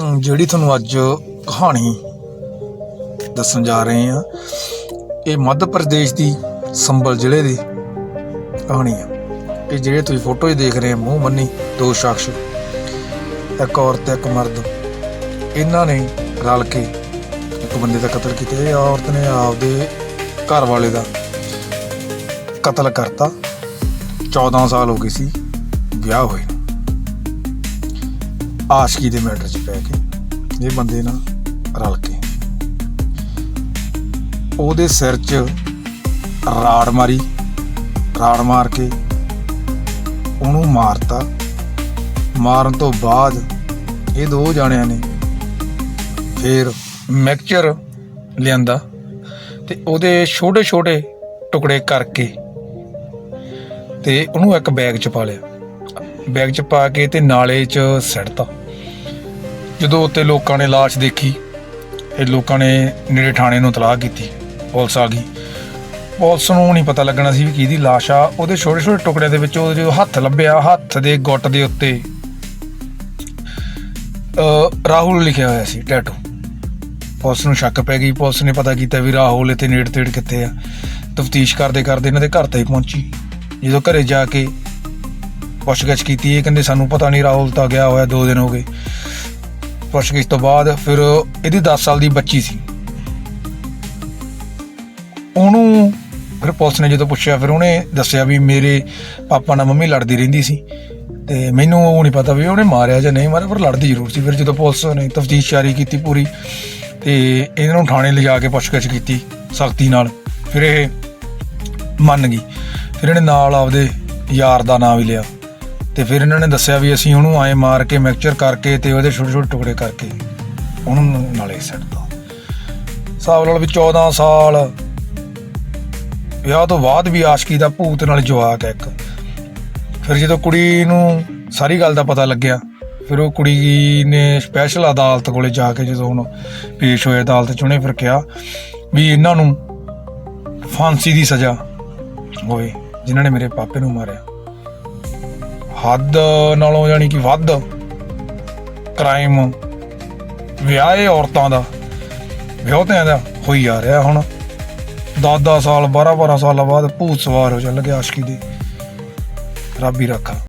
ਜਿਹੜੀ ਤੁਹਾਨੂੰ ਅੱਜ ਕਹਾਣੀ ਦੱਸਣ ਜਾ ਰਹੇ ਹਾਂ, ਇਹ ਮੱਧ ਪ੍ਰਦੇਸ਼ ਦੀ ਸੰਬਲ ਜ਼ਿਲ੍ਹੇ ਦੀ ਕਹਾਣੀ ਆ ਇਹ ਜਿਹੜੇ ਤੁਸੀਂ ਫੋਟੋ 'ਚ ਦੇਖ ਰਹੇ ਆ ਮੂੰਹ ਮੰਨੀ, ਦੋ ਸ਼ਖਸ, ਇੱਕ ਔਰਤ ਤੇ ਇੱਕ ਮਰਦ, ਇਹਨਾਂ ਨੇ ਰਲ ਕੇ ਇੱਕ ਬੰਦੇ ਦਾ ਕਤਲ ਕੀਤਾ। ਇਹ ਔਰਤ ਨੇ ਆਪਦੇ ਘਰ ਵਾਲੇ ਦਾ ਕਤਲ ਕਰਤਾ। 14 ਸਾਲ ਹੋ ਗਏ ਸੀ ਵਿਆਹ ਹੋਏ ਆਸ਼ਕੀ ਦੇ ਮੈਟਰ 'ਚ ਪੈ ਕੇ ਇਹ ਬੰਦੇ ਨਾਲ ਰਲ ਕੇ। ਉਹਦੇ ਸਿਰ 'ਚ ਰਾੜ ਮਾਰੀ, ਰਾੜ ਮਾਰ ਕੇ ਉਹਨੂੰ ਮਾਰਤਾ। ਮਾਰਨ ਤੋਂ ਬਾਅਦ ਇਹ ਦੋ ਜਾਣਿਆਂ ਨੇ ਫਿਰ ਮਿਕਸਚਰ ਲਿਆਂਦਾ ਤੇ ਉਹਦੇ ਛੋਟੇ ਛੋਟੇ ਟੁਕੜੇ ਕਰਕੇ ਤੇ ਉਹਨੂੰ ਇੱਕ ਬੈਗ 'ਚ ਪਾ ਲਿਆ। ਬੈਗ 'ਚ ਪਾ ਕੇ ਤੇ ਨਾਲੇ 'ਚ ਸਿੱਟਤਾ ਜਦੋਂ ਉੱਤੇ ਲੋਕਾਂ ਨੇ ਲਾਸ਼ ਦੇਖੀ, ਇਹ ਲੋਕਾਂ ਨੇ ਨੇੜੇ ਥਾਣੇ ਨੂੰ ਤਲਾਹ ਕੀਤੀ, ਪੁਲਿਸ ਆ ਗਈ। ਪੁਲਿਸ ਨੂੰ ਨਹੀਂ ਪਤਾ ਲੱਗਣਾ ਸੀ ਵੀ ਕਿਹਦੀ ਲਾਸ਼ ਆ। ਉਹਦੇ ਛੋਟੇ ਛੋਟੇ ਟੁਕੜਿਆਂ ਦੇ ਵਿੱਚ ਉਹ ਜੋ ਹੱਥ ਲੱਭਿਆ, ਹੱਥ ਦੇ ਗੁੱਟ ਦੇ ਉੱਤੇ ਰਾਹੁਲ ਲਿਖਿਆ ਹੋਇਆ ਸੀ ਟੈਟੂ ਪੁਲਿਸ ਨੂੰ ਸ਼ੱਕ ਪੈ ਗਈ। ਪੁਲਿਸ ਨੇ ਪਤਾ ਕੀਤਾ ਵੀ ਰਾਹੁਲ ਇੱਥੇ ਨੇੜੇ ਤੇੜ ਕਿੱਥੇ ਆ। ਤਫਤੀਸ਼ ਕਰਦੇ ਕਰਦੇ ਇਹਨਾਂ ਦੇ ਘਰ ਤੇ ਪਹੁੰਚੀ। ਜਦੋਂ ਘਰੇ ਜਾ ਕੇ ਪੁੱਛਗਿੱਛ ਕੀਤੀ, ਇਹ ਕਹਿੰਦੇ, ਸਾਨੂੰ ਪਤਾ ਨਹੀਂ ਰਾਹੁਲ ਤਾਂ ਗਿਆ ਹੋਇਆ 2 ਦਿਨ ਹੋ ਗਏ। ਪੁੱਛਗਿੱਛ ਤੋਂ ਬਾਅਦ ਫਿਰ ਇਹਦੀ 10 ਸਾਲ ਦੀ ਬੱਚੀ ਸੀ। ਉਹਨੂੰ ਫਿਰ ਪੁਲਿਸ ਨੇ ਜਦੋਂ ਪੁੱਛਿਆ, ਫਿਰ ਉਹਨੇ ਦੱਸਿਆ ਵੀ ਮੇਰੇ ਪਾਪਾ ਨਾਲ ਮੰਮੀ ਲੜਦੀ ਰਹਿੰਦੀ ਸੀ ਤੇ ਮੈਨੂੰ ਉਹ ਨਹੀਂ ਪਤਾ ਵੀ ਉਹਨੇ ਮਾਰਿਆ ਜਾਂ ਨਹੀਂ ਮਾਰਿਆ, ਪਰ ਲੜਦੀ ਜ਼ਰੂਰ ਸੀ। ਫਿਰ ਜਦੋਂ ਪੁਲਿਸ ਨੇ ਤਫਤੀਸ਼ ਜਾਰੀ ਕੀਤੀ ਪੂਰੀ ਤੇ ਇਹਨਾਂ ਨੂੰ ਥਾਣੇ ਲਿਜਾ ਕੇ ਪੁੱਛਗਿੱਛ ਕੀਤੀ ਸਖਤੀ ਨਾਲ, ਫਿਰ ਇਹ ਮੰਨ ਗਈ। ਫਿਰ ਇਹਨੇ ਨਾਲ ਆਪਦੇ ਯਾਰ ਦਾ ਨਾਮ ਵੀ ਲਿਆ। ਤੇ ਫਿਰ ਇਹਨਾਂ ਨੇ ਦੱਸਿਆ ਵੀ ਅਸੀਂ ਉਹਨੂੰ ਐਂ ਮਾਰ ਕੇ ਮਿਕਸਚਰ ਕਰਕੇ ਤੇ ਉਹਦੇ ਛੋਟੇ ਛੋਟੇ ਟੁਕੜੇ ਕਰਕੇ ਉਹਨੂੰ ਨਾਲੇ ਸੱਟਦਾ ਹਿਸਾਬ ਨਾਲ ਵੀ 14 ਸਾਲ, ਵਿਆਹ ਤੋਂ ਬਾਅਦ ਵੀ ਆਸ਼ਕੀ ਦਾ ਭੂਤ ਨਾਲ ਜਵਾਕ ਹੈ ਇੱਕ। ਫਿਰ ਜਦੋਂ ਕੁੜੀ ਨੂੰ ਸਾਰੀ ਗੱਲ ਦਾ ਪਤਾ ਲੱਗਿਆ, ਫਿਰ ਉਹ ਕੁੜੀ ਨੇ ਸਪੈਸ਼ਲ ਅਦਾਲਤ ਕੋਲੇ ਜਾ ਕੇ ਜਦੋਂ ਹੁਣ ਪੇਸ਼ ਹੋਏ, ਅਦਾਲਤ ਚ ਉਹਨੇ ਫਿਰ ਕਿਹਾ ਵੀ ਇਹਨਾਂ ਨੂੰ ਫਾਂਸੀ ਦੀ ਸਜ਼ਾ ਹੋਏ, ਜਿਨ੍ਹਾਂ ਨੇ ਮੇਰੇ ਪਾਪੇ ਨੂੰ ਮਾਰਿਆ। ਹੱਦ ਨਾਲੋਂ ਜਾਨੀ ਕਿ ਵੱਧ ਕ੍ਰਾਈਮ ਵਿਆਹੇ ਔਰਤਾਂ ਦਾ, ਵਿਆਹਤਿਆਂ ਦਾ ਹੋਈ ਆ ਰਿਹਾ ਹੁਣ। 10-10 ਸਾਲ 12-12 ਸਾਲਾਂ ਬਾਅਦ ਭੂਤ ਸਵਾਰ ਹੋ ਚੱਲ ਗਿਆ ਆਸ਼ਕੀ ਦੇ। ਰੱਬ ਹੀ ਰੱਖਾ।